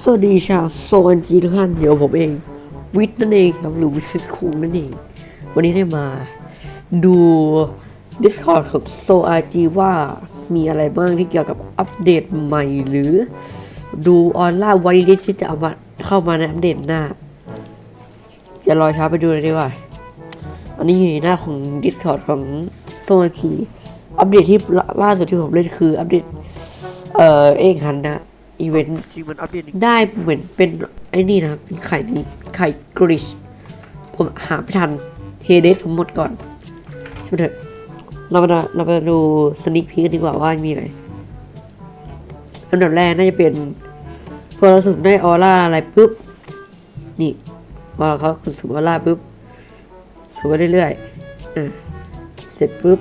สวัสดีชาวโซนจีทุกท่านเดี๋ยวผมเองวิทนั่นเองครับหรือวิสิตคุงนั่นเอง วันนี้ได้มาดู Discord ของโซอาจีว่ามีอะไรบ้างที่เกี่ยวกับอัปเดตใหม่หรือดูออนไลน์ไวลิสที่จะเอามาเข้ามาในอัปเดตหน้า อย่ารอช้าไปดูเลยดีกว่า อันนี้อยู่ในหน้าของ Discord ของโซอาจีอัปเดตที่ล่าล่าสุดที่ผมเล่นคืออัปเดตเอ่อเอกฮันนะ อีเวนต์จริงมันอัปเดตได้เหมือนเป็นไอ้นี่นะครับเป็นไข่นี้ไข่กริชผมหาไม่ทันเทเดสผมหมดก่อนใช่ไหมเถอะเรามาเรามาดูสนิคพีกันดีกว่าว่ามีอะไรอันดับแรกน่าจะเป็นพอเราสุ่มได้ออร่าอะไรปุ๊บนี่พอเขาสุ่มออร่าปุ๊บสุ่มไปเรื่อยๆอะเสร็จปุ๊บ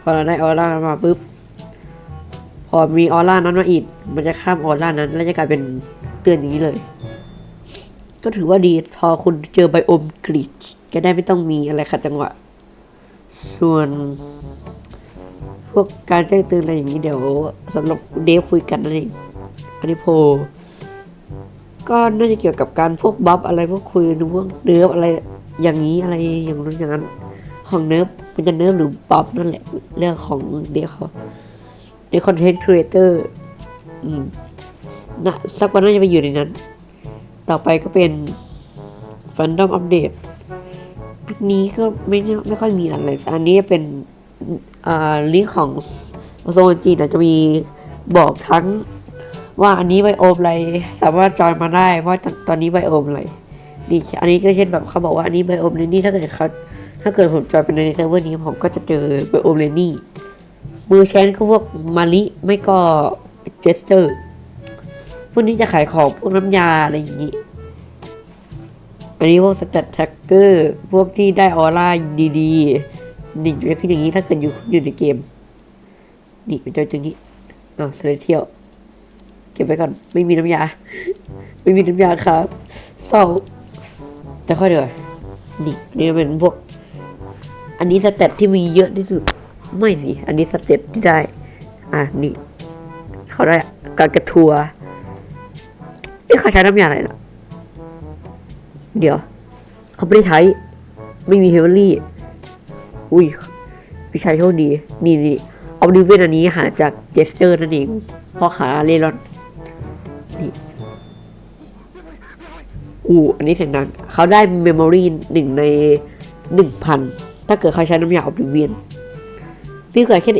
พอเราได้ออร่ามาปุ๊บ พอมีออร่านั้นมาอีก มันจะข้ามออร่านั้น แล้วจะกลายเป็นเตือนอย่างนี้เลย ก็ถือว่าดีพอคุณเจอไบโอมกริชจะได้ไม่ต้องมีอะไรขัดจังหวะ ส่วน พวกการแจ้งเตือนอะไรอย่างนี้เดี๋ยวสำหรับเดฟคุยกันนั่นเองอันนี้โพลก็น่าจะเกี่ยวกับการพวกบัฟอะไรพวกคุยพวกเนิร์ฟอะไรอย่างนี้อะไรอย่างนู้นอย่างนั้น ของเนิร์ฟมันจะเนิร์ฟหรือบัฟนั่นแหละ เรื่องของเดฟเขา ในคอนเทนต์ครีเอเตอร์นะสักวันน่าจะไปอยู่ในนั้น ต่อไปก็เป็นฟันดอมอัปเดตอันนี้ก็ไม่น่ไม่ค่อยมีอะไร อันนี้เป็นอ่าลิงก์ของโซนจีนอาจะมีบอกทั้งว่าอันนี้ไบโอมอะไร สามารถจอยมาได้ว่าตอนนี้ไบโอมอะไรนี่อันนี้ก็เช่นแบบเขาบอกว่าอันนี้ไบโอมเลนี่ถ้าเกิดเขาถ้าเกิดผมจอยเป็นในเซิร์ฟเวอร์นี้ผมก็จะเจอไบโอมเลนี่ มือแชนก็พวกมาลิไม่ก็เจสเตอร์พวกนี้จะขายของพวกน้ำยาอะไรอย่างนี้ อันนี้พวกสแตทแท็กเกอร์พวกที่ได้ออร่าดีๆนี่จะขึ้นอย่างนี้ถ้าเกิดอยู่อยู่ในเกม นี่เป็นตัวอย่างนี้อ่าเซเลเทียลเก็บไว้ก่อน ไม่มีน้ำยา ไม่มีน้ำยาครับเศร้าแต่ค่อยเดี๋ยวนี่นี่เป็นพวก อันนี้สเตตที่มีเยอะที่สุด ไม่สิ อันนี้สเต็ปที่ได้ อะนี่ เขาได้การกระทัวนี่เขาใช้น้ำยาอะไรนะเดี๋ยว เขาไม่ได้ใช้ ไม่มีเฮเวอรี่ อุ้ยพี่ชายโชคดี นี่นี่เอาดิเวนอันนี้หาจากเจสเจอร์นั่นเองพ่อขาเลรอนนี่อู้อันนี้เสียงดังเขาได้เมมโมรีหนึ่งในหนึ่งพัน ถ้าเกิดเขาใช้น้ำยาออบดิเวียน พี่เคยแค่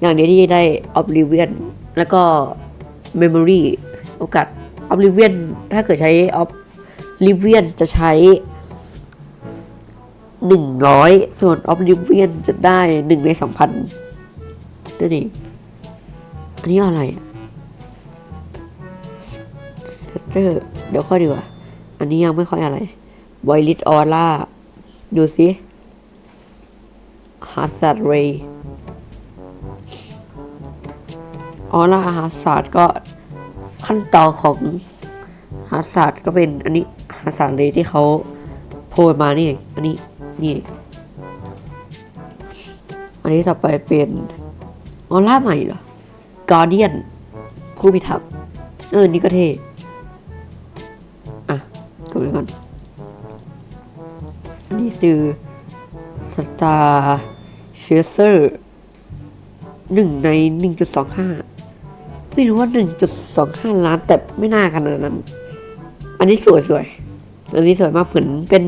อย่างเดียวที่ได้ Oblivion แล้วก็ Memory โอกาส Oblivion ถ้าเกิดใช้ Oblivion จะใช้หนึ่งร้อยส่วน Oblivion จะได้หนึ่งในสองพันนั่นเองอันนี้อะไรเซตเตอร์เดี๋ยวค่อยดีกว่า อันนี้ยังไม่ค่อยอะไรไวลิตออร่าดูสิฮาร์สัตเรย์ ออร่าฮาศาสตร์ก็ขั้นตอนของฮาศาสตร์ก็เป็นอันนี้ฮาศาสตร์เลยที่เขาโพลมานี่อันนี้นี่อันนี้ต่อไปเป็นออร่าใหม่เหรอกาเดียนผู้พิทักษ์เออ นี่ก็เท่อะกดไว้ก่อนอันนี้คือสตาร์เชเซอร์หนึ่งในหนึ่งจุดสองห้า ไม่รู้ว่าหนึ่งจุดสองห้าล้าน แต่ไม่น่าขนาดนั้น อันนี้สวยสวย อันนี้สวยมากเหมือนเป็น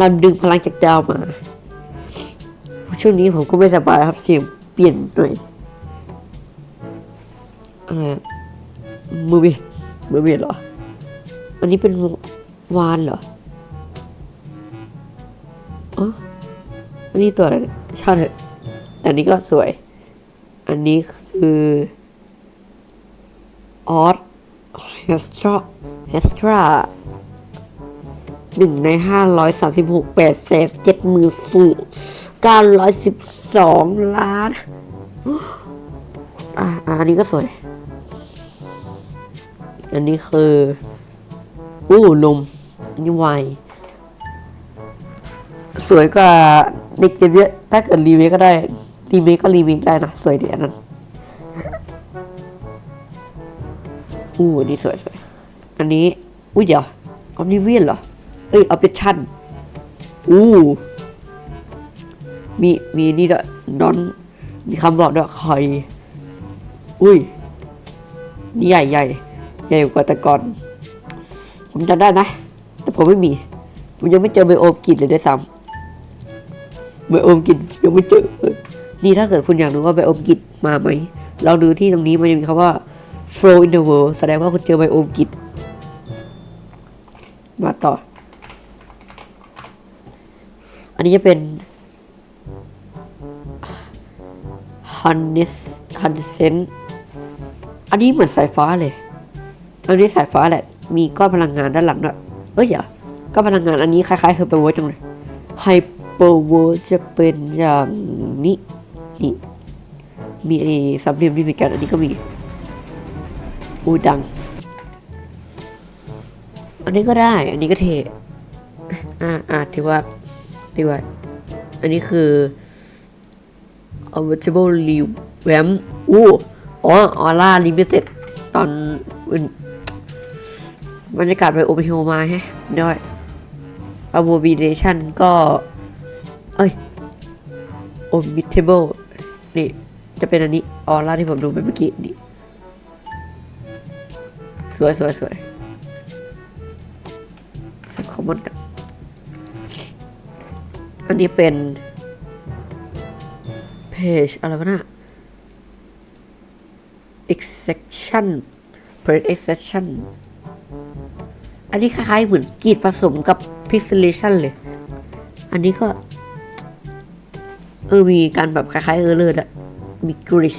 ลำดึงพลังจากดาวมา ช่วงนี้ผมก็ไม่สบายครับเสียงเปลี่ยนหน่อยอะไรมือเบียดมือเบียดเหรอ อันนี้เป็นวานเหรออ๋ออันนี้ตัวอะไรเนี่ยชาติเถอะอันนี้ก็สวย อันนี้คือ ออสเฮสตราเฮสตราหนึ่งในห้าร้อยสามสิบหกแปดแสนเจ็ดหมื่นสี่เก้าร้อยสิบสองล้าน อะอันนี้ก็สวย อันนี้คือ อู้นมอันนี้ไวสวยกว่าในเกมเยอะถ้าเกิดรีเมคก็ได้ รีเมคก็รีเมคได้นะ สวยดีอันนั้น อู้อันนี้สวยสวยอันนี้ อุ้ยเดี๋ยวออมนิเวียนเหรอ เอ้ยออปชั่นอู้มีมีนี่ด้วยนอนมีคำบอกด้วยใครอุ้ย นี่ใหญ่ใหญ่ใหญ่กว่าแต่ก่อน ผมจำได้นะ แต่ผมไม่มี ผมยังไม่เจอไบโอมกินเลยด้วยซ้ำไบโอมกินยังไม่เจอ นี่ถ้าเกิดคุณอยากรู้ว่าไบโอมกินมาไหม เราดูที่ตรงนี้มันจะมีคำว่า flow in the world แสดงว่าคุณเจอไบโอมกลินมาต่อ อันนี้จะเป็นฮันนิสฮันเซนอันนี้เหมือนสายฟ้าเลย อันนี้สายฟ้าแหละ มีก้อนพลังงานด้านหลังด้วยเอ้ยอย่าก้อนพลังงานอันนี้คล้ายๆไฮเปอร์เวิร์จังเลยไฮเปอร์เวิร์จะเป็นอย่างนี้ นี่ มีไอ้สามเหลี่ยมนี่เหมือนกัน อันนี้ก็มี อูดัง อันนี้ก็ได้ อันนี้ก็เท อ่าอ่าถือว่าถือว่า อันนี้คือ a v e r t i b l e r e v a m อู้อ๋อออร่าลิมิเต็ดตอนบรรยากาศไปโอเปโฮมาฮะด้วย abomination ก็ เอ้ย omitable นี่ จะเป็นอันนี้ออร่าที่ผมดูไปเมื่อกี้นี่ สวยสวยสวยสคอมมอนกันอันนี้เป็นเพจอะไรวะนะ exception p r e exception อันนี้คล้ายๆเหมือนกรีดผสมกับ pixelation เลย อันนี้ก็ เออ มีการแบบคล้ายๆเออเลอร์อะมีกริช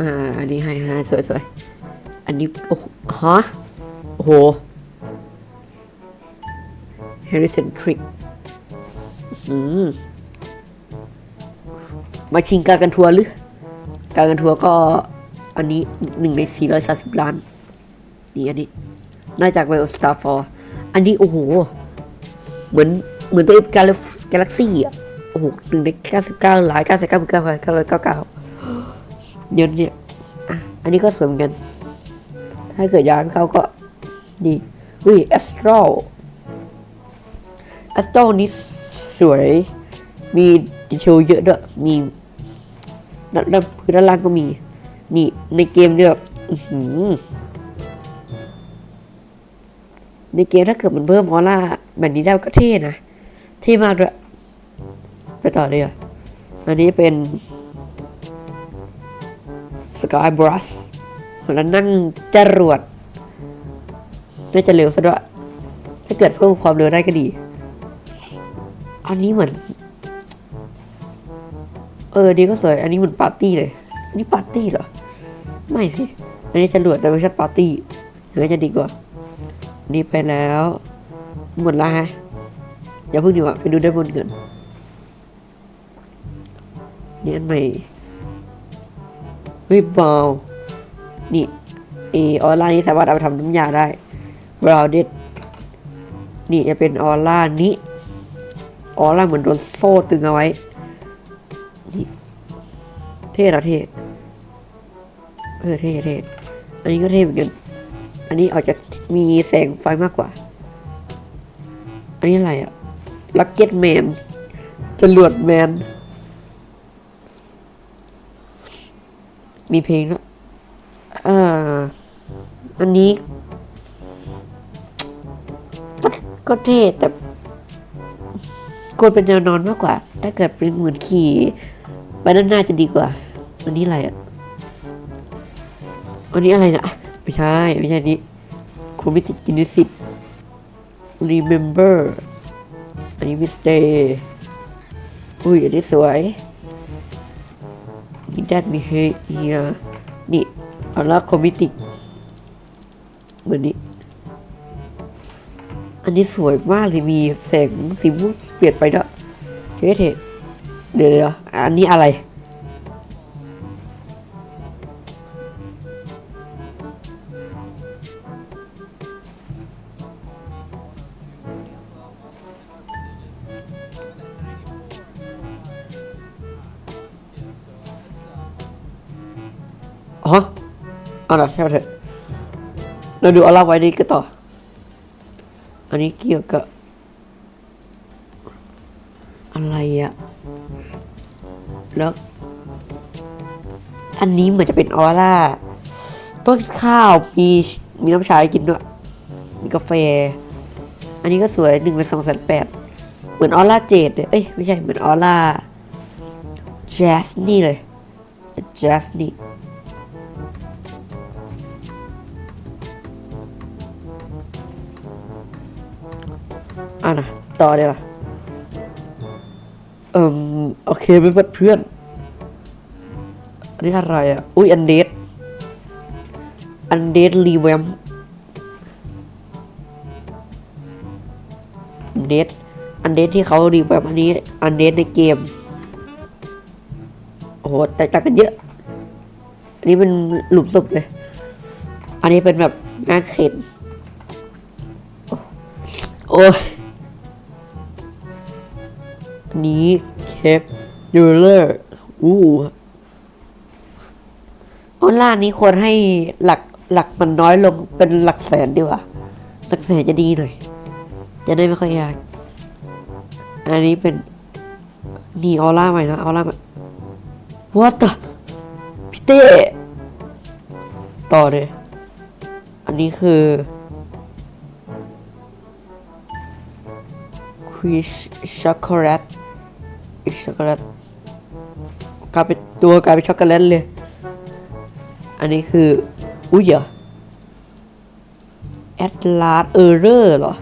อ่า อันนี้ให้ให้สวยๆ อันนี้ โอ้โหฮะ โอ้โห Harrison Trick อืมมาชิงการกันทัวร์หรือ การกันทัวร์ก็อันนี้หนึ่งใน 430 ล้าน นี่อันนี้ น่าจากไวโอสตาร์ฟอร์อันนี้ โอ้โห เหมือนเหมือนตัวเอกกาแล็กซี่อะ โอ้โหหนึ่งใน 99ล้าน99 9 9 9 9เดี๋ยวเนี่ยอะอันนี้ก็สวยเหมือนกัน ถ้าเกิดย้านเขาก็ดีอุ้ยแอสโตรแอสโตรนี่สวย มีดีเทลเยอะด้วย มีด้านด้านพื้นด้านล่างก็มี นี่ในเกมเนี่ยในเกมถ้าเกิดมันเพิ่มออร่าแบบนี้ได้ก็เท่นะ เท่มากด้วยไปต่อเลยอะอันนี้เป็นสกายบรัส แล้วนั่งจรวดน่าจะเร็วซะด้วยถ้าเกิดเพิ่มความเร็วได้ก็ดี อันนี้เหมือน เออดีก็สวย อันนี้เหมือนปาร์ตี้เลยอันนี้ปาร์ตี้เหรอ ไม่สิ อันนี้จะหลวดแต่ไม่ใช่ปาร์ตี้อย่างนั้นจะดีกว่า นี่ไปแล้ว หมดละฮะ อย่าเพิ่งดีกว่าไปดูด้านบนเงินนี่อันใหม่เฮ้ยบาว นี่อออร่านี้สามารถเอาไปทำน้ำยาได้บราวเด็ดนี่จะเป็นออร่านี้ออร่าเหมือนโดนโซ่ตึงเอาไว้นี่เท่ละเท่เออเท่เท่อันนี้ก็เท่เหมือนกัน อันนี้อาจจะมีแสงไฟมากกว่า อันนี้อะไรอะลักเก็ตแมนจรวดแมน มีเพลงแล้ว เอ่ออันนี้ ก็เท่แต่ควรเป็นแนวนอนมากกว่า ถ้าเกิดเป็นเหมือนขี่ไปด้านหน้าจะดีกว่า อันนี้อะไรอะ อันนี้อะไรนะไม่ใช่ ไม่ใช่อันนี้คุณมิติกินสิต remember อันนี้ miss day อุ้ยอันนี้สวย นี่ด้านมี เฮียนี่อัละคอมิติกเหมือนนี้ อันนี้สวยมากเลยมีแสงสีม่วงเปลี่ยนไปด้วยเท่เท่เดี๋ยวเดี๋ยวอันนี้อะไร เอาละช่ไหมเถอะเราดูอล่าไว้ดีกันต่อ อันนี้เกี่ยวกับ อะไรอะแล้ว อันนี้เหมือนจะเป็นออร่า ต้นข้าวมีมีน้ำชาให้กินด้วย มีกาแฟ อันนี้ก็สวยหนึ่งในสองแสนแปดเหมือนออร่าเจดเลยเอ้ย ไม่ใช่ เหมือนออร่าแจสนี่เลยแจสนี่ ต่อเลยว่ะเอ่มโอเคไม่เพื่อนเพื่อนอันนี้อะไรอะ อุ้ยอันเดดอันเดดรีแวมอันเดดอันเดดที่เขารีแวมอันนี้ อันเดดในเกม โอ้โหแตกต่างกันเยอะ อันนี้เป็นหลุมศพเลย อันนี้เป็นแบบงานเข็นโอ้ย นี้เคปยูเลอร์อู้ออนลน์นี้ควรให้หลักหลักมันน้อยลงเป็นหลักแสนดีกว่า หลักแสนจะดีหน่อย จะได้ไม่ค่อยยาก อันนี้เป็นนี่ออร่าใหม่นะออร่าใหม่ What the พี่เต้ต่อเลย อันนี้คือควิ ช็อกโกแลตกช็อกโกแลตกลายเป็นตัวกลายเป็นช็อกโกแลตเลย อันนี้คือ อุ้ยเหรอแอดลาสเออร์เรอร์เหรอ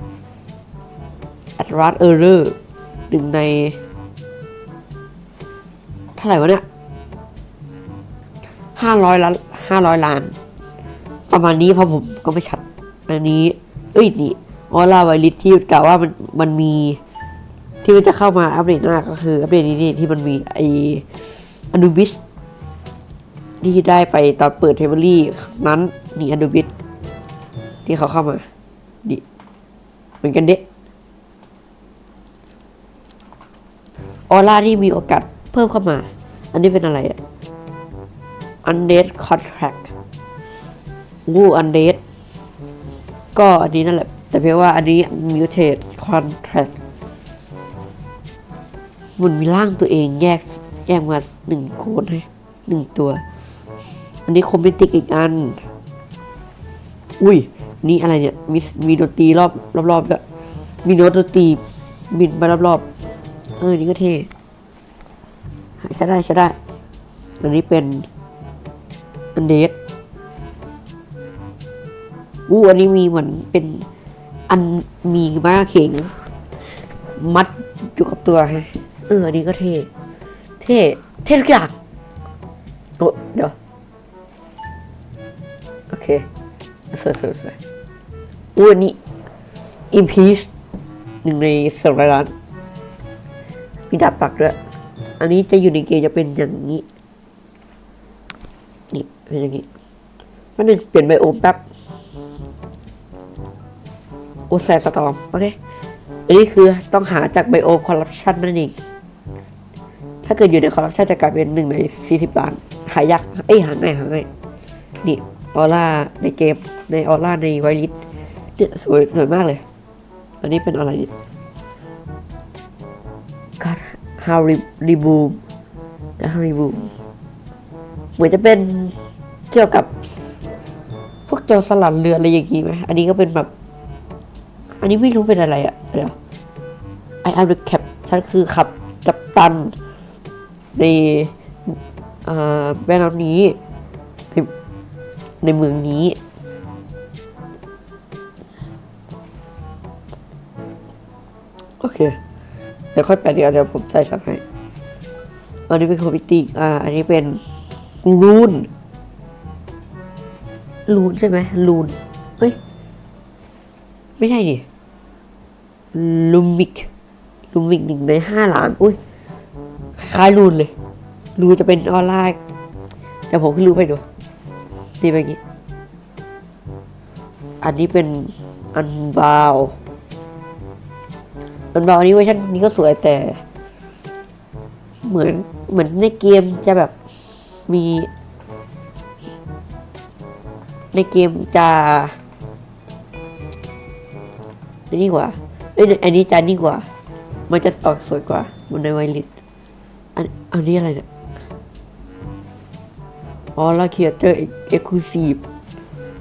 แอดลาสเออร์เรอร์หนึ่งในเท่าไหร่วะเนี่ยห้าร้อยล้านห้าร้อยล้าน ประมาณนี้เพราะผมก็ไม่ชัด อันนี้ เอ้ยนี่ออร่าไวริสที่กล่าวว่ามันมันมี ที่มันจะเข้ามาอัปเดตหน้าก็คืออัปเดตนี่ที่มันมีไออนูบิสที่ได้ไปตอนเปิดเทเบิลี่นั้นนี่อนูบิสที่เขาเข้ามาดิเหมือนกันเด็ออร่าที่มีโอกาสเพิ่มเข้ามา อันนี้เป็นอะไรอะ Undead Contract วูอันเดดก็อันนี้นั่นแหละ แต่เพียงว่าอันนี้ Mutate Contract มันมีร่างตัวเองแยกแยกมาหนึ่งโคนให้หนึ่งตัว อันนี้คอมพิวติกอีกอัน อุ้ย นี่อะไรเนี่ย มีมีดนตรีรอบรอบๆด้วยมีโน้ตดนตรีบินไปรอบๆ เออ นี่ก็เท่ใช้ได้ใช้ได้ อันนี้เป็นอันเดดอู้อันนี้มีเหมือนเป็นอันมีม้าเข่ง มัดอยู่กับตัวฮะ เอออันนี้ก็เท่ เท่ เท่ทุกอย่างโอ้เดี๋ยว โอเค สวยสวยสวยอู้อันนี้อิมพีชหนึ่งในสองร้อยล้านมีดาบปักด้วย อันนี้จะอยู่ในเกมจะเป็นอย่างนี้ นี่เป็นอย่างนี้แป๊บนึงเปลี่ยนไบโอมแป๊บโอแซสตอม โอเค อันนี้คือต้องหาจากไบโอมคอร์รัปชันนั่นเอง ถ้าเกิดอยู่ในคอร์รัปชันจะกลายเป็นหนึ่งใน 40 ล้าน หายากเอ้ยหาง่ายหาง่ายนี่ออร่าในเกมในออร่าในไวริสเนี่ยสวยสวยมากเลย อันนี้เป็นอะไรเนี่ยการฮาริรีบูมการฮาริบูมเหมือนจะเป็นเกี่ยวกับพวกโจรสลัดเรืออะไรอย่างงี้ไหมอันนี้ก็เป็นแบบ อันนี้ไม่รู้เป็นอะไรอะเดี๋ยว I am the cap ฉันคือขับกัปตัน ในแม่น้ำนี้ในในเมืองนี้ โอเค เดี๋ยวค่อยแปะเดี๋ยวเดี๋ยวผมใส่สับให้ อันนี้เป็นคอมพิวตี้อ่า อันนี้เป็นลูนลูนใช่ไหมลูนเฮ้ย ไม่ใช่ดิลูมิกลูมิกหนึ่งในห้าล้าน อุ้ย คล้ายๆลูนเลยลูนจะเป็นออนไลน์แต่ผมขึ้นรูปให้ดูนี่เป็นอย่างนี้ อันนี้เป็นอันบาวอันบาวอันนี้เวอร์ชันนี้ก็สวยแต่ เหมือนเหมือนในเกมจะแบบมี ในเกมจะนี่กว่าเอ้ยอันนี้จะนี่กว่า มันจะออกสวยกว่าบนในไวลิต อันอันนี้อะไรเนี่ยออร่าครีเอเตอร์เอ็กซ์คลูซีฟ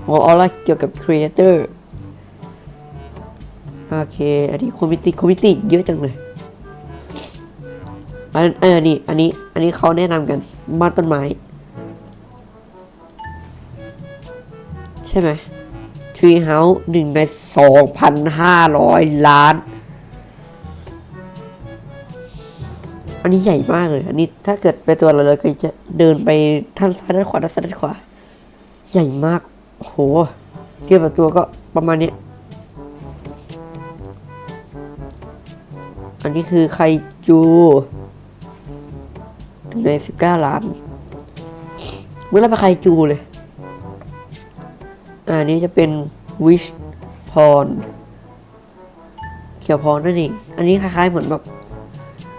ออร่าเกี่ยวกับครีเอเตอร์โอเค อันนี้คอมมิตี้คอมมิตี้เยอะจังเลย อันเออนี่อันนี้ อันนี้เขาแนะนำกันบ้านต้นไม้ ใช่ไหม Tree House หนึ่งในสองพันห้าร้อยล้าน อันนี้ใหญ่มากเลย อันนี้ถ้าเกิดไปตัวเราเลยก็จะเดินไปท่านซ้ายด้านขวาด้านซ้ายด้านขวา ใหญ่มาก โหเทียบกับตัวก็ประมาณเนี้ยอันนี้คือไคจูหนึ่งในสิบเก้าล้านเมื่อไรไปไคจูเลย อันนี้จะเป็นวิชพรเขียวพรนั่นเอง อันนี้คล้ายๆเหมือนแบบ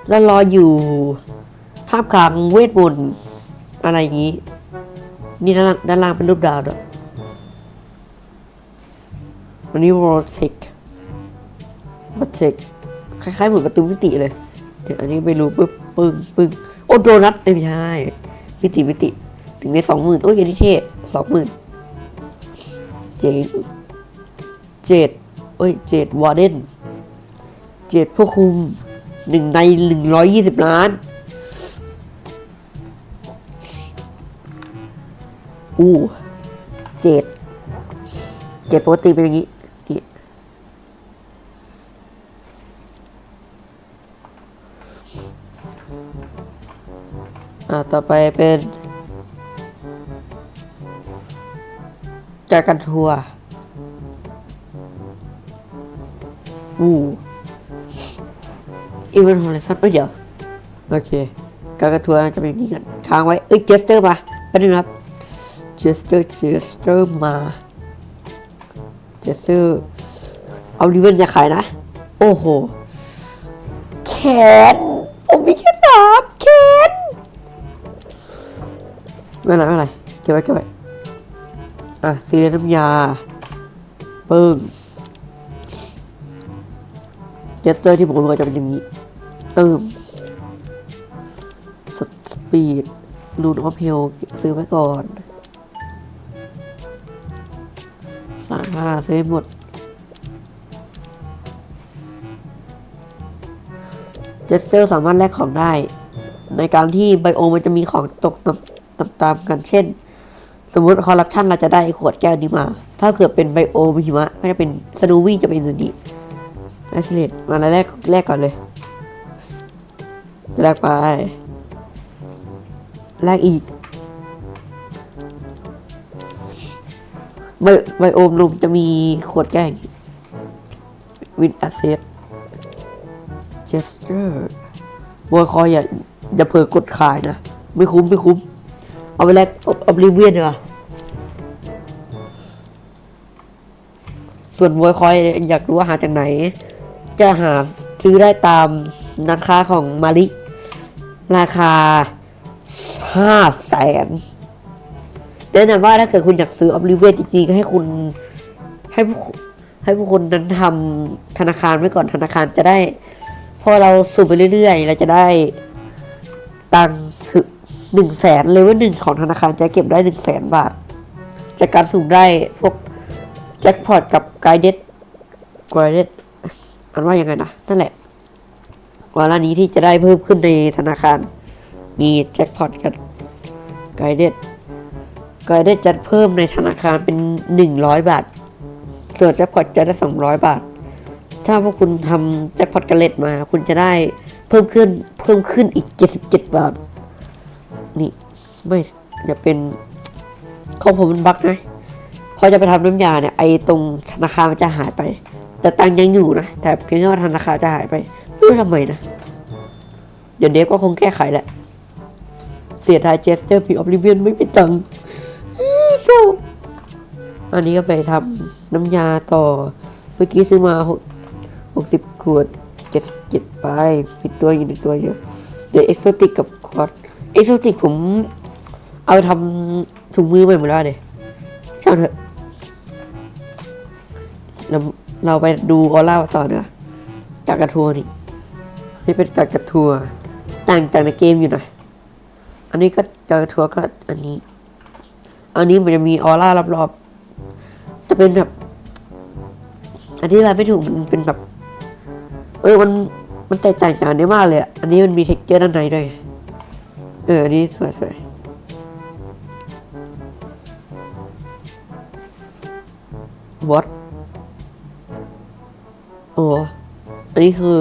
แล้วรออยู่ท่ามกลางเวทมนต์อะไรอย่างนี้ นี่ด้านล่างด้านล่างเป็นรูปดาวด้วยอันนี้วอลเทควอลเทคคล้ายๆเหมือนประตูมิติเลย เดี๋ยวอันนี้ไปรู้ปึ๊บปึ้งปึ้งโอ้โดนัทเอ้ยไม่ใช่มิติมิติ ถึงในสองหมื่นโอ้ยนนี้เท่สองหมื่นเจ๋งเจ็ดเอ้ยเจ็ดวอร์เดนเจ็ดผู้คุม หนึ่งในหนึ่งร้อยยี่สิบล้าน อู้เจ็ดเจ็ดปกติเป็นอย่างนี้อ่าต่อไปเป็นจากกันทัวร์อู้ อีเวนต์ฮอลลิสันเอ้ยเดี๋ยว โอเค การกันทัวร์จะเป็นอย่างนี้กันค้างไว้ เอ้ยเจสเตอร์มาแป๊บนึงครับเจสเตอร์เจสเตอร์มาเจสเตอร์เอาลิเวนจะขายนะ โอ้โหแขนผมมีแค่สามแขนไม่ไรไม่เป็นไรเก็บไว้เก็บไว้อะซื้อน้ำยา ปึ้งเจสเตอร์ที่ผมบอกจะเป็นอย่างนี้ ตืมสปีดลูนออฟเฮลซื้อไว้ก่อนสามห้าซื้อหมดเจสเตอร์สามารถแลกของได้ ในการที่ไบโอมันจะมีของตกตามๆกันเช่น สมมติคอร์รัปชันเราจะได้ขวดแก้วนี้มา ถ้าเกิดเป็นไบโอมหิมะก็จะเป็นสโนวี่จะเป็นตัวนี้ไอซ์เลตมาแล้วแรกแรกก่อนเลย แรกไปแรกอีกไบไบโอมลุมจะมีขวดแก้ววินแอสเซทเจสเตอร์บอยคอยอย่าอย่าเผลอกดขายนะ ไม่คุ้ม ไม่คุ้ม เอาไปแลกเอบลิเวียนเหรอส่วนมวยคอยอยากรู้ว่าหาจากไหน จะหาซื้อได้ตามนันค้าของมาริ ราคาห้าแสนแนะนำว่าถ้าเกิดคุณอยากซื้อออบลิเวียจริงๆให้คุณให้ผู้ให้ผู้คนนั้นทำธนาคารไว้ก่อนธนาคารจะได้ พอเราสูบไปเรื่อยๆเราจะได้ตังค์ถึงหนึ่งแสนเลยว่าหนึ่งของธนาคารจะเก็บได้หนึ่งแสนบาท จากการสุ่มได้พวกแจ็คพอตกับไกด์เด็ดไกด์เด็ดอันว่ายังไงนะ นั่นแหละ วาระนี้ที่จะได้เพิ่มขึ้นในธนาคาร มีแจ็คพอตกับไกด์เด็ดไกด์เด็ดจะเพิ่มในธนาคารเป็นหนึ่งร้อยบาท ส่วนแจ็คพอตจะได้สองร้อยบาท ถ้าพวกคุณทำแจ็คพอตกระเล็ดมา คุณจะได้เพิ่มขึ้นเพิ่มขึ้นอีกเจ็ดสิบเจ็ดบาท นี่ไม่จะเป็นของผมมันบั๊กนะพอจะไปทำน้ำยาเนี่ยไอ้ตรงธนาคารมันจะหายไป แต่ตังยังอยู่นะแต่เพียงแค่ว่าธนาคารจะหายไปู้ทำไมนะ เดี๋ยวเดฟก็คงแก้ไขแหละ เสียดายเจสเตอร์พีออฟลิเวียนไม่มีตังค์อี้เศร้อันนี้ก็ไปทำน้ำยาต่อ เมื่อกี้ซื้อมาหกหกสิบขวดเจ็ดเจ็ดไปมีตัวอยู่ในตัวเยอะ เดี๋ยวเอ็กโซติกกับควอตเอ็กโซติกผม เอาไปทำถุงมือใหม่หมดแล้วเลยใช่างเถอะเราเราไปดูออร่าต่อเนอะกากระทัวนี่ นี่เป็นการกระทัวต่างจากในเกมอยู่หน่อยอันนี้ก็กากระทัวก็อันนี้ อันนี้มันจะมีออร่ารอบๆจะเป็นแบบ อันที่เราไม่ถูกมันเป็นแบบ เออมันมันแตกต่างจากอันนี้มากเลยอ,อันนี้มันมีเท็กเจอร์ด้านในด้วยเอออันนี้สวยสวยวอตโอ้อันนี้คือ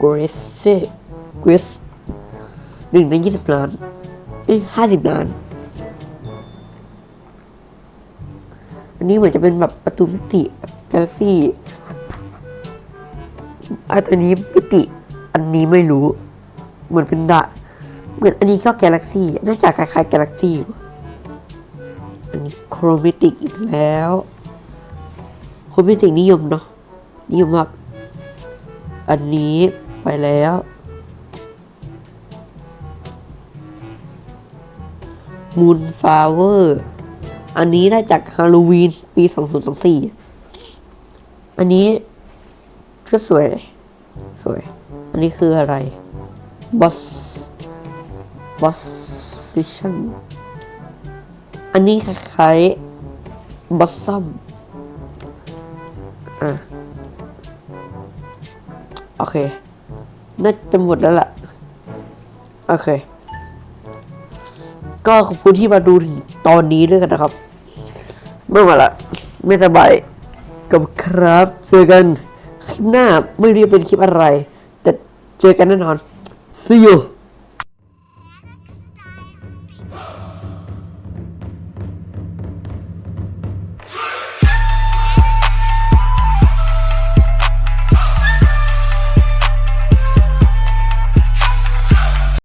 กรสเซ่กรสหนึ่งในยี่สิบล้านเอ้ห้าสิบล้าน อันนี้เหมือนจะเป็นแบบประตูมิติกาแล็กซี่อันนี้มิติ อันนี้ไม่รู้ เหมือนเป็นดะ เหมือนอันนี้ก็กาแล็กซี่น่าจะคล้ายๆกาแล็กซี่อยู่อันนี้โครมิติกอีกแล้วโครมิติกนิยมเนาะนิยมมากอันนี้ ไปแล้ว มูนฟลาเวอร์ อันนี้ได้จากฮาโลวีนปี 2024 อันนี้ก็สวย สวย อันนี้คืออะไรบอสบอสซิชั่นอันนี้คล้ายๆบอสซัมอะ โอเค น่าจะหมดแล้วล่ะ โอเค ก็ขอบคุณที่มาดูถึงตอนนี้ด้วยกันนะครับ เมื่อมาละ ไม่สบายกับครับเจอกัน คลิปหน้าไม่รู้จะเป็นคลิปอะไร แต่เจอกันแน่นอน see you